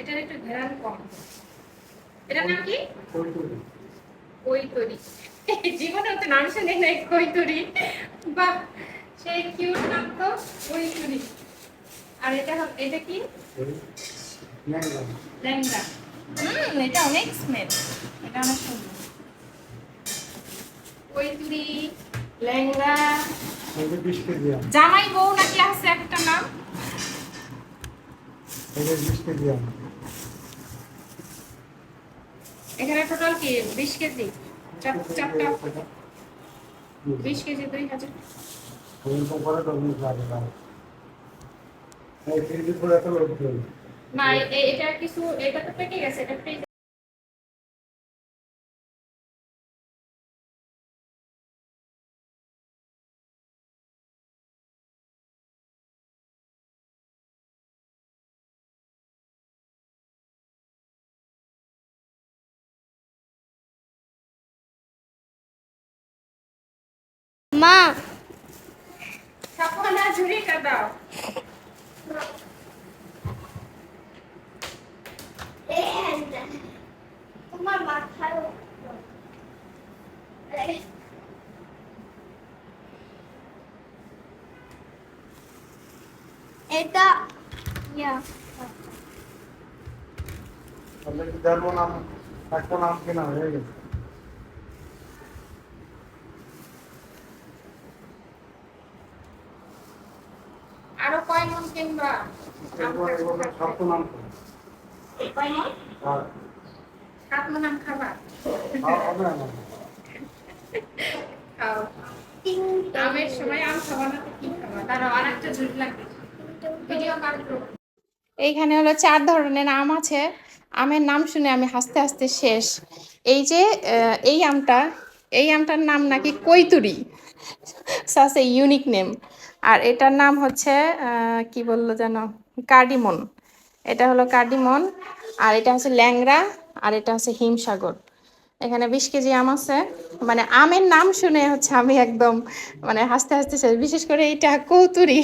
এটার একটু ঘেরান কম। এটার নাম কি? কোন তৈরি কই তরি জীবনে তো নাম শুনে নাই কই তরি বাহ সেই কিউট নাম তো কই তরি আর এটা এটা কি? ল্যাংড়া। হুম এটা অনেক স্মেল এটা অনেক সুন্দর। কই তুরি ল্যাংড়া জামাই বউ নাকি আছে একটা নাম এই যে বিশ কেজি আম এখানে টোটাল কি? বিশ কেজি। চার চারটা। বিশ কেজি দুই হাজার এরকম করে তো অনেক লাগে না এই কেজি করে এত লোক দেয় না, এ- এটা কিছু এটা তো পেকে গেছে, এটা পেকে সাপনা ঝুড়িটা দাও তোমার মাথায় এটা ইয়া তাহলে কি জানব নাম একটা নাম কেনা হয়ে গেছে আরও কয় মন কিনবা এরপর এরপর সব নাম তো কয় মন? সাত মন আম খাবা? আর হবে না খাও আমের সময় আম খাবা না কি খাবা? তারা আর একটা ঝুড়ি লাগবে। ভিডিও কাটবো এইখানে হলো চার ধরনের আম আছে। আমের নাম শুনে আমি হাসতে হাসতে শেষ। এই যে এই আমটা এই আমটার নাম নাকি কৈতুরি। সাসে ইউনিক নেম। আর এটার নাম হচ্ছে কি বলল যেন? কার্ডিমন। এটা হলো কার্ডিমন, আর এটা হচ্ছে ল্যাংরা আর এটা হচ্ছে হিমসাগর। এখানে বিশ কেজি আম আছে। মানে আমের নাম শুনে হচ্ছে আমি একদম মানে হাসতে হাসতে শেষ। বিশেষ করে এইটা কৌতুরি।